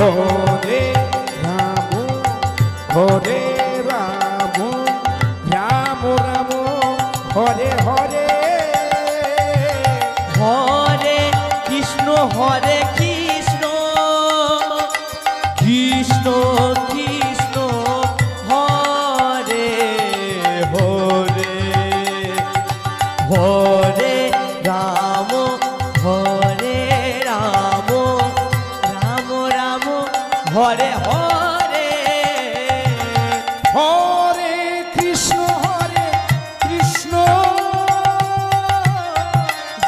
Hare Ram Hare Hare Hare. Hare Krishna Hare Krishna.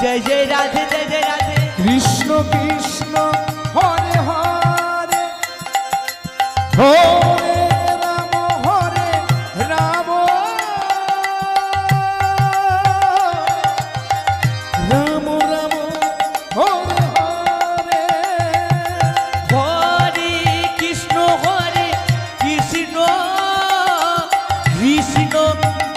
Joy Joy Radhe Joy Joy Radhe. Krishna Krishna.